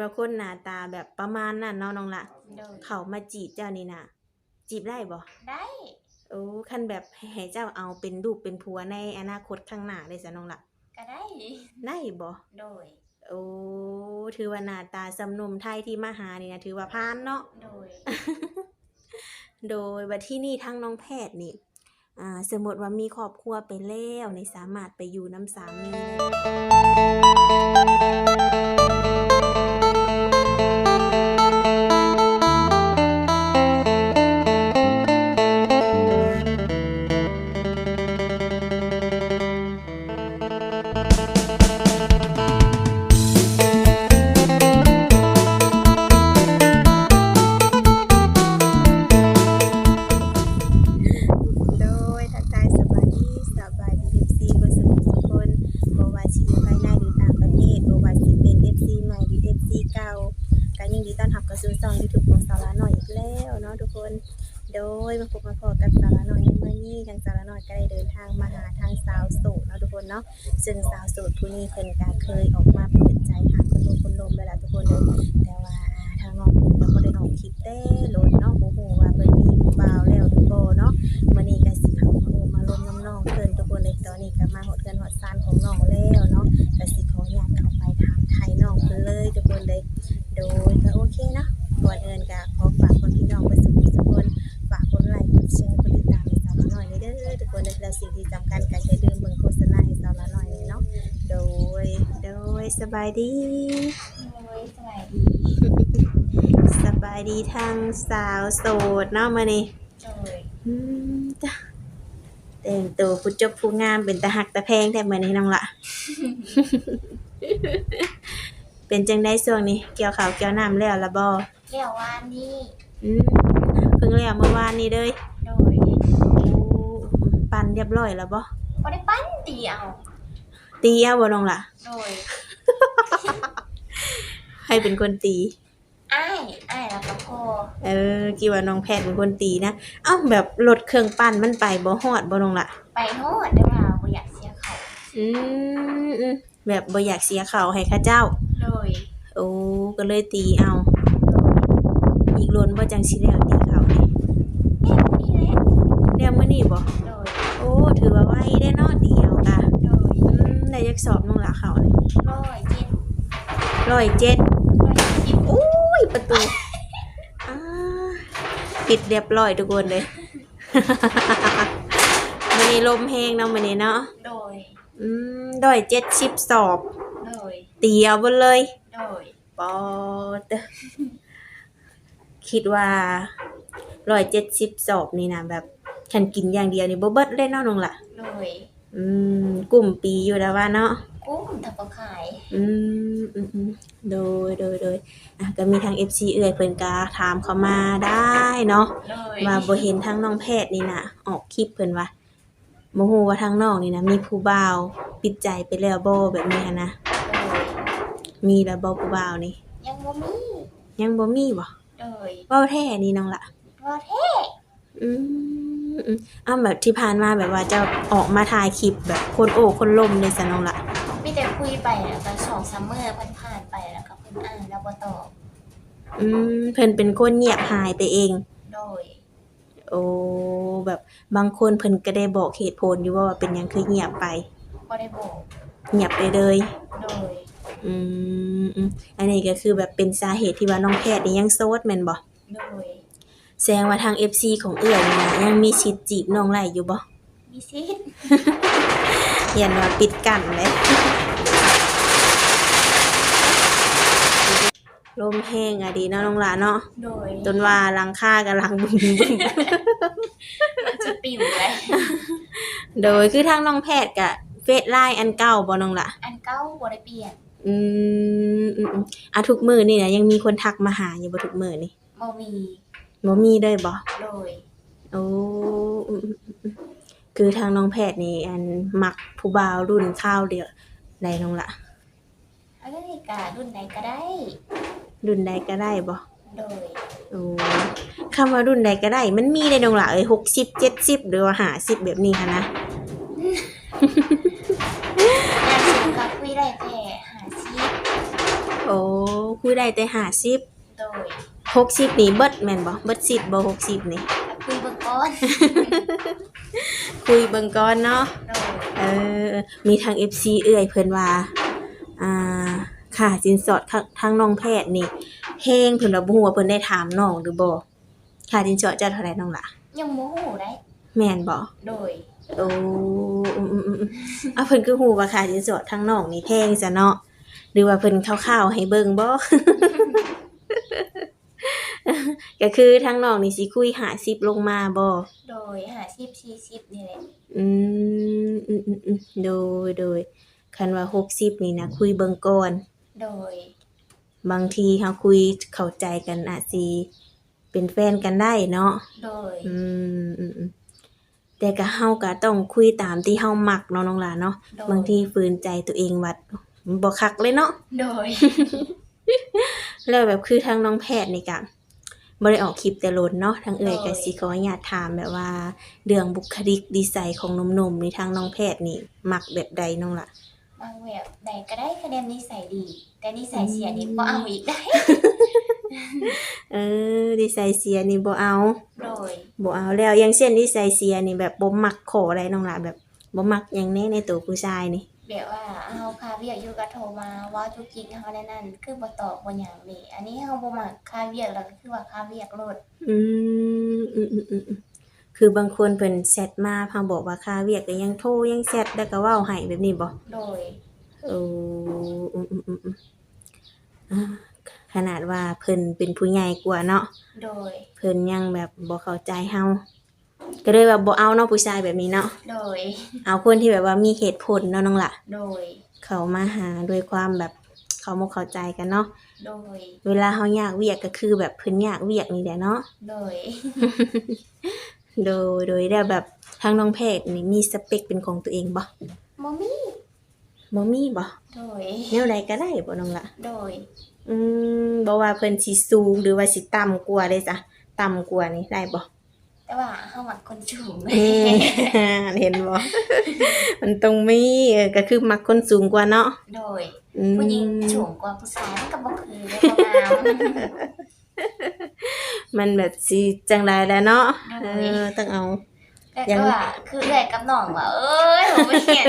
ว่าคนหน้าตาแบบประมาณนั้นเนาะน้องละโดยเขามาจีบเจ้านี่น่ะจีบได้บ่ได้ โอ้คันแบบให้เจ้าเอาเป็นลูกเป็นผัวในอนาคตข้างหน้าได้ซะน้องละก็ได้ ได้บ่โดย โอ้ถือว่าหน้าตาสำนมไทยที่มาหานี่นะถือว่าผ่านเนาะ โดย โดยว่าที่นี่ทั้งน้องแพทย์นี่ อ่า สมมติว่ามีครอบครัวไปแล้วในสามารถไปอยู่น้ำสามีได้โด เข้าสู่ช่อง YouTube ของสาระหน่อยอีกแล้วเนาะทุกคน โดยมาพบมาพอกับสาระหน่อยในเมื่อนี้ทางสาระหน่อยก็ได้เดินทางมาหาทางสาวโสดเนาะทุกคนเนาะ ซึ่งสาวโสดผู้นี้เพิ่นก็เคยออกมาเปิดใจหาคนโลคนลมแล้วล่ะทุกคนเลยแต่ว่าทางน้องเพิ่นก็บ่ได้ออกคลิปเต้โลดเนาะบ่ฮู้ว่าเพิ่นมีผู้บ่าวแล้วหรือบ่เนาะมื้อนี้ก็สิเข้ามาโอมาลมน้ำนองเพิ่นทุกคนเลยตอนนี้ก็มาฮอดเรือนฮอดซานของน้องแล้วเนาะก็สิขออนุญาตเข้าไปถามไทยน้องเพิ่นเลยทุกคนเลยโดยก็โอเคเนาะ ก่อนอื่นก็ขอฝากคนพี่น้องเพิ่นสุขทุกคนฝากกดไลค์กดแชร์กดติดตามให้สาวละหน่อยเด้อทุกคนแล้วสิ่งที่สำคัญก็อย่าลืมเบิ่งโฆษณาให้สาวละหน่อยเนาะโดยโดยสบายดีโดยสบายดีสบายดีทางสาวโสดเนาะมื้อนี้โดยอืมจ้ะแต่งตัวผู้จบผู้งามเป็นตาหักตาแพงแต่มื้อนี้น้องละเป็นจังได๋ช่วงนี้เกี่ยวข้าวเกี่ยวน้ำแล้วละบ่ เรียกว่านี่อืมเพิ่งแล้วเมื่อวานนี้เลยโดยโอ้ปั่นเรียบร้อยแล้วบ่บ่ได้ปั้นเดียวตีเอาบ่น้องล่ะ โดยให้เป็นคนตี อ้ายอ้ายแล้วก็พอเออกี่ว่าน้องแพทย์เป็นคนตีนะเอ้าแบบรถเครื่องปั้นมันไปบ่ฮอดบ่น้องล่ะ ไปโทษได้ว่าบ่อยากเสียเขาอืมอืมแบบบ่อยากเสียเขาให้ข้าเจ้า โดย โอ้ก็เลยตีเอาอีก ล้นบ่จังสิแล้วตีเขานี่เอ๊ะนี่แหละเดี๋ยวมื้อนี้บ่โดยโอ้ ถือว่าไวได้เนาะตีเอากะโดยอืมได้จักสอบน้องล่ะเขานี่ร้อยเจ็ดร้อยเจ็ดร้อยเจ็ดอุ้ยประตูอ่าปิดเรียบร้อยทุกคนเลยมื้อนี้ลมแห้งเนาะมื้อนี้เนาะโดยอืมร้อยเจ็ดสิบสอบ โดยตีเอาเบนเลย โดยปอด คิดว่าร้อยเจ็ดสิบสอบนี่นะแบบฉันกินอย่างเดียวนี่บ่เบิดเลยเนาะน้องละโดยอืมกลุ่มปีอยู่แล้วว่าเนาะ กุ้งตะปะขาย อืมอืมอืมโดยโดยโดยอะก็มีทาง FC เอื่อยเพิ่นก็ถามเข้ามาได้เนาะ โดยว่าบ่เห็นทางน้องแพทย์นี่นะออกคลิปเพิ่นว่าบ่ฮู้ว่าทางน้องนี่นะมีผู้บ่าวปิดใจไปแล้วบ่แบบนี้หั้นนะ โดยมีแล้วบ่ผู้บ่าวนี่ ยังบ่มียังบ่มีบ่ โดยเว้าแท้นี่น้องละว่าเท่อืมอืมอ้าวแบบที่ผ่านมาแบบว่าจะออกมาถ่ายคลิปแบบคนโอ้คนลมเลยซะน้องละมีแต่คุยไปแล้วก็สองซัมเมอร์ผ่านๆไปแล้วก็เพิ่นอ่านแล้วบ่ตอบอืมเพิ่นเป็นคนเงียบหายไปเอง โดย โอ้แบบบางคนเพิ่นก็ได้บอกเหตุผลอยู่ว่าเป็นหยังคือเงียบไป บ่ได้บอกเงียบไปเลย โดย อืมอืมอันนี้ก็คือแบบเป็นสาเหตุที่ว่าน้องแพทย์นี่ยังโสดแม่นบ่โดยแสดงว่าทาง FC ของเอื้อยนี่นะยังมีสิทธิ์จีบน้องไหลอยู่บ่ มีสิทธิ์เห็นว่าปิดกั้นเลย ลมแห้งอะดีเนาะน้องหลาเนาะโดยจนว่าหลังคากำลังบึ้มบึ้มมันจะปิวเลยโดยคือทางน้องแพทย์กะเฟซไลน์อันเก่าบ่น้องละอันเก้าบ่ได้เปลี่ยน อืมอืมอืมอะทุกมือนี่นะยังมีคนทักมาหาอยู่บ่ทุกมือนี่บ่มีบ่มีเลยบ่โดย โอ้อืมอืมอืมคือทางน้องแพทย์นี่อันมักผู้บ่าวรุ่นข้าวเดียวใดน้องละอันนี้กะรุ่นไหนก็ได้ รุ่นใดก็ได้บ่โดย โอ้คำว่ารุ่นใดก็ได้ มันมีได้น้องละเอ้ย60 70หรือว่า50แบบนี้ค่ะนะ งานสิงก็คุยได้แต่หาชีพ โอ้คุยได้แต่ห้าสิบโดยหกสิบนี่เบิดแม่นบ่เบิดสิบบ่หกสิบนี่ คุยเบิ่งก่อนคุยเบิ่งก่อนเนาะ โดยเออ มีทาง FC เอื้อยเพิ่นว่า อ่า ค่าสินสอดข้างทางน้องแพทย์นี่แพงเพิ่นว่าบ่ฮู้ว่าเพิ่นได้ถามน้องหรือบ่ค่าสินสอดเจ้าเท่าไหร่น้องล่ะ ยังบ่ฮู้ได้ แม่นบ่โดยโอ้อืมอืมอืมอืมอะเพิ่นคือฮู้ว่าค่าสินสอดทางน้องนี่แพงซะเนาะ หรือว่าเพิ่นคร่าวๆให้เบิ่งบ่ก็คือทางน้องนี่สิคุย50ลงมาบ่โดย50 40นี่แหละ อืมอืมอืมอืมโดยโดยคันว่าหกสิบนี่นะคุยเบิ่งก่อน โดย บางทีเฮาคุยเข้าใจกันอาจสิเป็นแฟนกันได้เนาะ โดย อืมอืมอืมแต่ก็เฮาก็ต้องคุยตามที่เฮามักเนาะน้องหลานเนาะ โดย บางทีฝืนใจตัวเองวัด บ่คักเลยเนาะโดย แล้วแบบคือทางน้องแพทย์นี่ก็บ่ได้ออกคลิปแต่โลนเนาะทางเอ่ยโอ้ยก็สิขออนุญาตถามแบบว่าเรื่องบุคลิกดีไซน์ของหนุ่มๆนี่ทางน้องแพทย์นี่ มักแบบใดน้องล่ะบางแบบใดก็ได้คะแนนนิสัยดี แต่นิสัยเสียนี่บ่เอาอีกได้ เออดีไซน์เสียนี่บ่เอาโดยบ่เอาแล้วอย่างเช่นดีไซน์เสียนี่แบบบ่มักขออะไรน้องล่ะแบบบ่มักหยังแน่ในตัวผู้ชายนี่ แบบว่าเฮาคาเวียกอยู่ก็โทรมาเว่าทุกกิกเฮาได้นั่น คือบ่ตอบบ่หยังนี่อันนี้เฮาบ่มักคาเวียกแล้วก็คือว่าคาเวียกโลดอืมอืมอืมอืมอืมคือบางคนเพิ่นแชทมาพาบอกว่าค่าเวียกก็ยังโทรยังแชทแล้วก็เว้าให้แบบนี้บ่โดย โอ้อืมอืมอืมอืมอ่าขนาดว่าเพิ่นเป็นผู้ใหญ่กว่าเนาะโดย เพิ่นยังแบบบ่เข้าใจเฮา ก็เลยว่าบ่เอาเนาะผู้ชายแบบนี้เนาะโดย เอาคนที่แบบว่ามีเหตุผลเนาะน้องล่ะโดย เขามาหาด้วยความแบบเขาบ่เข้าใจกันเนาะโดย เวลาเฮาอยากเวียกก็คือแบบเพิ่นอยากเวียกนี่แหละเนาะโดย โดยโดยแล้วแบบทางน้องแพทย์นี่มีสเปคเป็นของตัวเองบ่บ่มีบ่มีบ่โดย แนวใดก็ได้บ่น้องล่ะโดย อืมบ่ว่าเพิ่นสิสูงหรือว่าสิต่ำกว่าเด้จ้ะต่ำกว่านี่ได้บ่ แต่ว่าเฮามักคนสูงอืมเห็นบ่มันต้องมีเออก็คือมักคนสูงกว่าเนาะโดย อืมผู้หญิงสูงกว่าผู้ชายมันก็บ่คือเลยบ่งาม มันแบบสิจังไดแหล้วเนาะโดเอยอต้องเอา แต่ยัก็งว่าคือเอื้อยกับน้องว่าเอ้ยผมบ่เห็น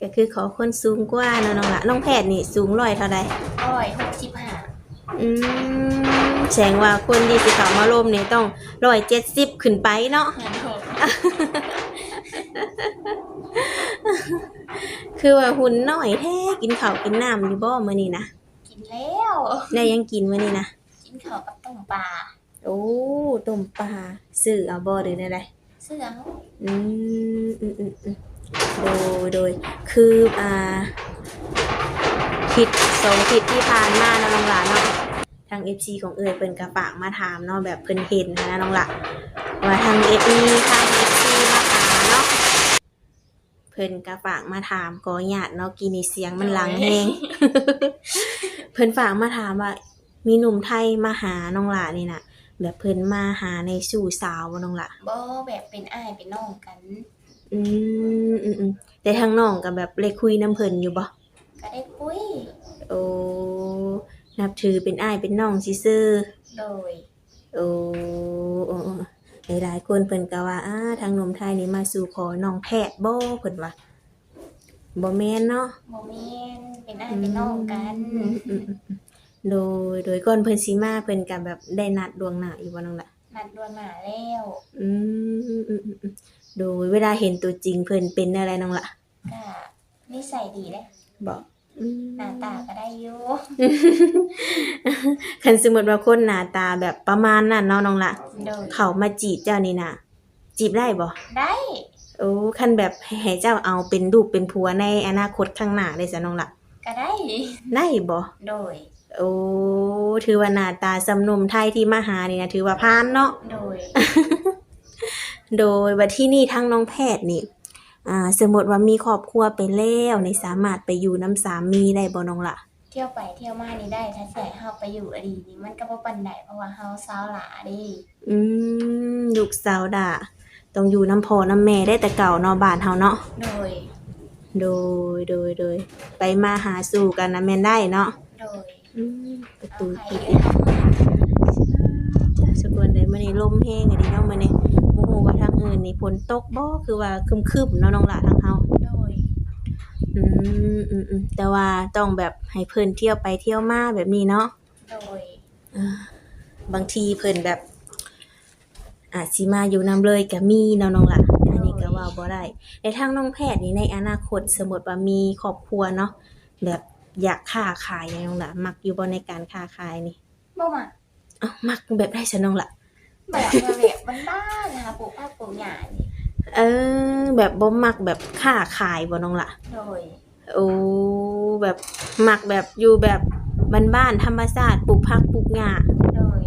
ก็คือขอคนสูงกว่าเนาะน้องละน้องแพทย์นี่สูงร้อยเท่าใดร้อยหกสิบห้าอืม แสดงว่าคนที่สิเข้ามาร่วมนี่ต้องร้อยเจ็ดสิบขึ้นไปเนาะคือว่าหุ่นน้อยแท้กินข้าวกินน้ำอยู่บ่มื้อนี้นะกินแล้ว ได้ยังกินมื้อนี้นะกินข้าวกับต้มปลาโอ้ต้มปลาซื้อเอาบ่หรือไดเสื้อเขาอืมอืมอืมอืมโดยโดยคืออ่าคิดสองคิดที่ผ่านมาเนาะน้องหลานเนาะทาง FC ของเอ่ยเพิ่นก็ฝากมาถามเนาะแบบเพิ่นเห็นนะน้องหละว่าทาง FC ทาง FC มาหาเนาะเพิ่นก็ฝากมาถามขออนุญาตเนาะกินนี่เสียงมันหลังแฮงเพิ่นฝากมาถามว่า มีหนุ่มไทยมาหาน้องหลานี่น่ะ แบบเพิ่นมาหาในสู่สาวบ่น้องหละบ่แบบเป็นอ้ายเป็นน้องกันอืมอืมอืมแต่ทางน้องก็แบบเลยคุยน้ำเพิ่นอยู่บ่ก็ได้คุยโอ้ นับถือเป็นอ้ายเป็นน้องซื่อโดยๆโอ้โอ้โอ้หลายๆคนเพิ่นก็ว่าอ้าทางหนมไทยนี่มาสู่ขอน้องแพทย์บ่เพิ่นว่าบ่แม่นเนาะบ่แม่นเป็นอ้ายเป็นน้องกันอืมอืมอืมโดยโดยก่อนเพิ่นสิมาเพิ่นก็แบบได้นัดดวงหน้าอยู่บ่น้องล่ะ นัดดวนมาแล้วอืมอืมอืมอืมอืมโดยเวลาเห็นตัวจริงเพิ่นเป็นอะไรน้องล่ะก็นิสัยดีเด้บอกอืม หน้าตาก็ได้อยู่คันสมมติว่าคนหน้าตาแบบประมาณนั้นเนาะน้องละโดยเขามาจีบเจ้านี่นะจีบได้บ่ได้โอ้คันแบบให้เจ้าเอาเป็นลูกเป็นผัวในอนาคตข้างหน้าได้ซะน้องละก็ได้ ได้บ่โดย โอ้ถือว่าหน้าตาสำนมไทยที่มาหานี่นะถือว่าผ่านเนาะโดย โดยว่าที่นี่ทั้งน้องแพทย์นี่ อ่าสมมติว่ามีครอบครัวไปแล้วนี่สามารถไปอยู่น้ำสามีได้บ่น้องละเที่ยวไปเที่ยวมานี่ได้ถ้าใส่เฮาไปอยู่อดีตนี่มันก็บ่ปานใดเพราะว่าเฮาสาวหลาเดิอืมลูกสาวด่าต้องอยู่น้ำพ่อน้ำแม่ได้แต่เก่าเนาะบ้านเฮาเนาะโดยอโดยโดยโดยไปมาหาสู่กันนะแม่นได้เนาะโดยอืมประเอาตูใครปิดเอ้ยเอาสกวนเลยมื้อนี้ลมแห้งอะดิเนาะมื้อนี้บ่ ฮู้ว่าทางอื่นนี่ฝนตกบ่คือว่าครึมๆเนาะน้องหล่ะทางเฮา โดย อืมอืมอืมแต่ว่าต้องแบบให้เพิ่นเที่ยวไปเที่ยวมาแบบนี้เนาะโดยบางทีเพิ่นแบบ อาจสิมาอยู่นำเลยก็มีเนาะน้องล่ะอันนี้ก็ว่าบ่ได้ในทางน้องแพทย์นี่ในอนาคตสมมุติว่ามีครอบครัวเนาะแบบอยากค้าขายอย่างน้องล่ะมักอยู่บ่ในการค้าขายนี่บ่มาอ้าวมักแบบได้ซะน้องล่ะ แบบว่าแบบบ้านๆนะคะปลูกผักปลูกหญ้านี่เออ แบบบ่มักแบบค้าขายบ่น้องล่ะ โดยโอ้แบบมักแบบอยู่แบบบ้านๆธรรมชาติปลูกผักปลูกหญ้า โดย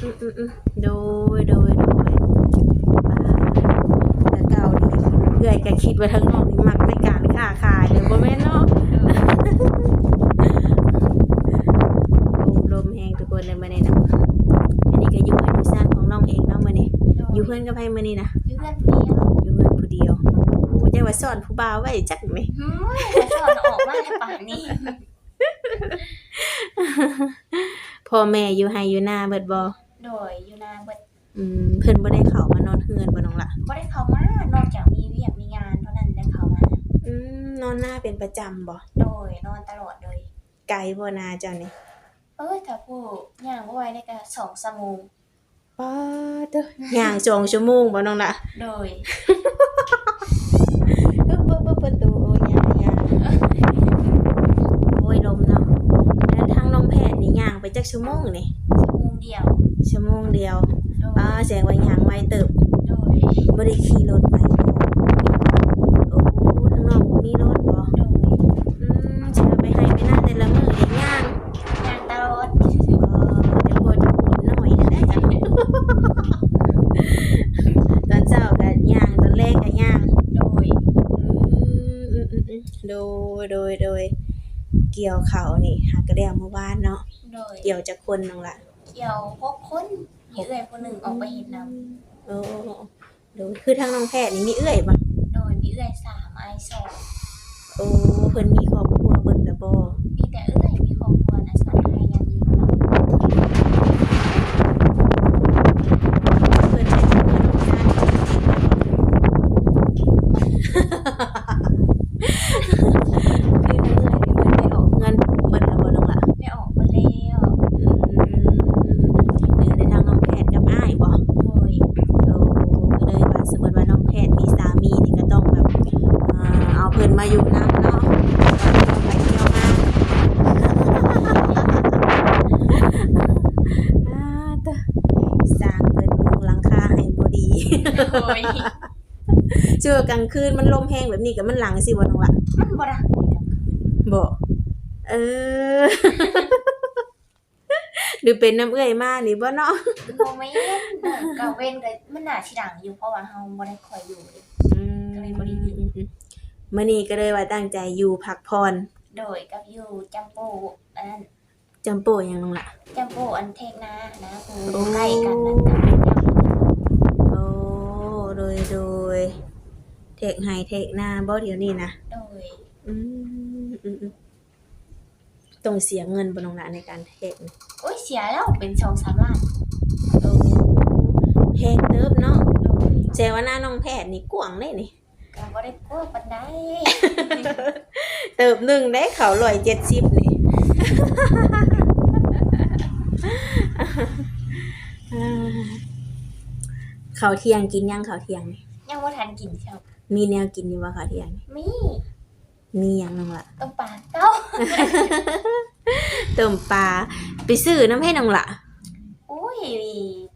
อืมอืมอืมโดยโดยโดยแต่เก่าดีเอื่อยก็คิดว่าทั้งนอกนี่มักในการค้าขายเลยบ่แม่นเนาะ โอ้ลมแฮงทุกคนเลยมื้อนี้เนาะอันนี้ก็อยู่ในซ่านของน้องเองเนาะมื้อนี้ โดย อยู่เพื่อนกับไผมื้อนี้นะอยู่เพื่อนเดียวอยู่เพื่อนผู้เดียวบ่จักว่าสอนผู้บ่าวไว้จักแหมหืมจะสอนออกมาในป่านนี้พ่อแม่อยู่ให้อยู่หน้าเบิดบ่โดยอยู่นาเบิดอืมเพิ่นบ่ได้เข้ามานอนเฮือนบ่น้องล่ะบ่ได้เข้ามานอกจากมีเวียกมีงานเท่านั้นได้เข้ามาอืมนอนหน้าเป็นประจำบ่โดยนอนตลอดเลย ไกลบ่นาเจ้านี่เอ้ยถ้าผู้ย่างบ่ไหวได้ก็สองชั่วโมง ป้าเด้อย่างสองชั่วโมงบ่น้องล่ะโดยเบิ่งเบิ่งเบิ่งประตูโอ้ยย่างย่างโอ้ยลมเนาะแล้วทางน้องแพทย์นี่ย่างไปจักชั่วโมงนี่ชั่วโมงเดียวชั่วโมงเดียวโดยป้าแสดงว่าย่างไวเติบโดยบ่ได้ขี่รถไปโอ้ทางนอกบ่มีรถบ่ โดย อืมสิเอาไปให้ไปหน้าแต่ละมื้อนี่ย่าง ย่างตลอด เออเดี๋ยวพอจะพูดหน่อยนะได้จ้ะ ตอนเช้าก็ย่างตอนแรกก็ย่าง โดย อืมอืมอืมอืมโดยโดยโดย เกี่ยวเขานี่หากระเดียวเมื่อวานเนาะโดยเกี่ยวจากคนนึงละเกี่ยวพวกคนมีเอื้อยคนหนึ่งออกไปเห็นนโอ้โดยคือทางน้องแพทย์นี่มีเอื้อยบ่ำโดยมีเอื้อยสามไอายสองโอ้เพิ่นมีครอบครัวเบิ่นแล้วบ่มีแต่เอื้อยมีครอบครัวนะสันอายยังอยู่เนาะ เพิ่นใช้ชีวิตน้องชายคือทางเอื้อยนี่เพิ่นไปออกเงินเบิ่นแล้วบ่น้องล่ะ ได้ออกมาแล้ว อืมเหลือในทางน้องแพทย์กับอ้ายบ่ โดย โอ้ก็เลยว่าสมมติว่าน้องแพทย์มีสามีนี่ก็ต้องแบบอ่าเอาเพิ่ นมาอยู่นำเนาะไปเที่ยวมาอ่าเด้อสร้างเพิ่นมุงหลังคาให้บ่ดีโดยเชื่อกลางคืนมันลมแห้งแบบนี้ก็มันหลังสิบ่น้องล่ะมันบ่ได้เลยจ้ะบ่เออหรือเป็นน้ำเอื้อยมานี่บ่เนาะโมเมนต์กาเว้นก็มันน่าสิดังอยู่เพราะว่าเฮาบ่ได้คอยอยู่เลยอืม ก็เลยบ่ได้ยิน มื้อนี้ก็เลยว่าตั้งใจอยู่พักผ่อนโดยกับอยู่จัมโปอันนั้นจำโปะยังน้องล่ะจัมโปอันเทกนานะคือโอ้ใกล้กันนั่นจะเป็นจัมโปโอ้โดยโดยเทคไฮเทคหน้าบ่เดี๋ยวนี้นะโดยอืมอืมอืมต้องเสียเงินบ่น้องล่ะในการเทคนี่โอ้ยเสียแล้วเป็น2-3ล้านโอ้แพงเติบเนาะโดยแซว่าหน้าน้องแพทย์นี่กว้างเลยนี่ ก็บ่ได้กลัวปานใดเติบหนึ่งได้เขาร้อยเจ็ดสิบนี่อ่าเขาวเที่ยงกินยังเขาวเที่ยงนี่ยังบ่ทันกินเชียวมีแนวกินอยู่ว่าเขาวเที่ยงนี่มีมีหยังน้องล่ะต้มปลาเต้าต้มปลาไปซื้อน้ำให้น้องล่ะ อุ้ย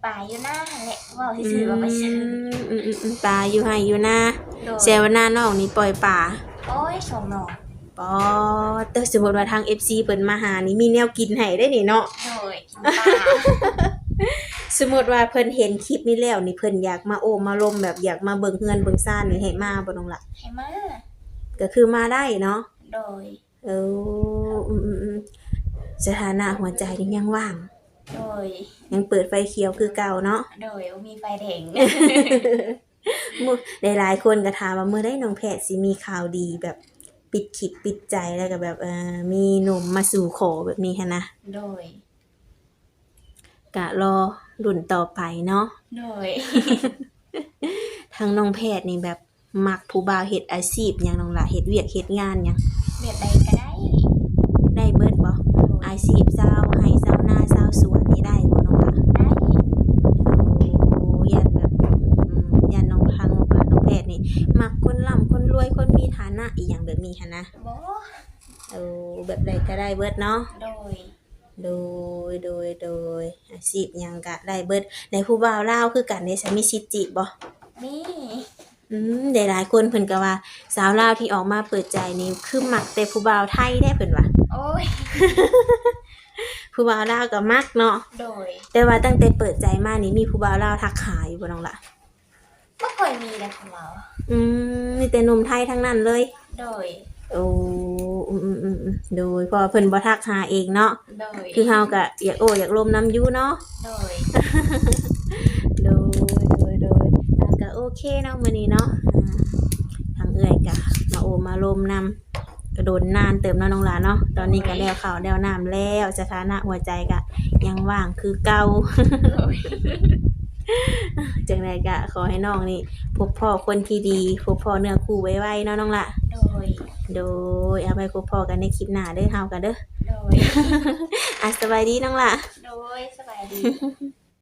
ปลาอยู่หน้าหั่นแหละเว้าซื่อๆว่าไปซื้อมอืมอืมอืมปลาอยู่ให้อยู่นาโดยแซวาหน้าน้องนี่ปล่อยปลาโอ้ยสองหน่อปอแต่สมมติว่าทาง FC เปิดมาหานี่มีแนวกินให้ได้นี่เนาะโดยกินปลาสมมติว่าเพิ่นเห็นคลิปนี้แล้วนี่เพิ่นอยากมาโอมมาลมแบบอยากมาเบิ่งเฮือนเบิ่งซ่านนี่ให้มาบ่น้องล่ะให้มาก็คือมาได้เนาะโดยเอออืมอืมอืมสถานะหัวใจนี่ยังว่าง โดย ยังเปิดไฟเขียวคือเก่าเนาะ โดยมีไฟแดง มื้อหลายๆคนก็ถามว่าเมื่อได้น้องแพทย์สิมีข่าวดีแบบปิดขิดปิดใจแล้วก็แบบเอ่อมีหนุ่มมาสู่ขอแบบนี้หันนะโดยก็รอรุ่นต่อไปเนาะ โดย ทางน้องแพทย์นี่แบบมักผู้บ่าวเฮ็ดอาชีพหยังน้องล่ะเฮ็ดเวียกเฮ็ดงานหยังเบียดใดก็ได้ได้เบิดบ่โดยอาชีพชา สวนนี่ได้บ่น้องล่ะได้โอ้ยันแบบอืมยันน้องทางว่าน้องแพทย์นี่มักคนร่ำคนรวยคนมีฐานะอีหยังแบบนี้หันนะบ่เออแบบใดก็ได้เบิดเนาะโดยโดยโดยโดยอาชีพหยังก็ได้เบิดในผู้บ่าวลาวคือกันได้สามีชิดจิบ่มีอืมได้หลายคนเพิ่นก็ว่า สาวลาวที่ออกมาเปิดใจนี่คือมักแต่ผู้บ่าวไทยได้เพิ่นว่าโอ้ย ผู้บ่าวลาวก็มักเนาะโดยแต่ว่าตั้งแต่เปิดใจมานี่มีผู้บ่าวลาวทักหาอยู่บ่น้องล่ะบ่ค่อยมีนะของเราอืมมีแต่หนุ่มไทยทั้งนั้นเลย โดยโอ้อืมอืมอืมอืมโดยเพอเพิ่นบ่ทักหาเองเนาะโดยคือเฮาก็อยากโอ้อยากลมน้ำอยู่เนาะ โดย โดยโดยโดยอ่าก็โอเคเนาะมื้อนี้เนาะอ่าทางเอื้อยก็มาโอมาลมนำ ก็โดนนานเติมเนาะน้องหลานเนาะตอนนี้ก็แล้วข้าวแล้วน้ำแล้วสถานะหัวใจก็ยังว่างคือเก่าโดยจังไดก็ขอให้น้องนี่พบพ่อคนที่ดีพบพ่อเนื้อคู่ไว้ๆเนาะน้องละโดย โดยเอาไปพบพ่อกันในคลิปหน้าเด้อเฮากันเด้อโดยอะสบายดีน้องละโดยสบายดี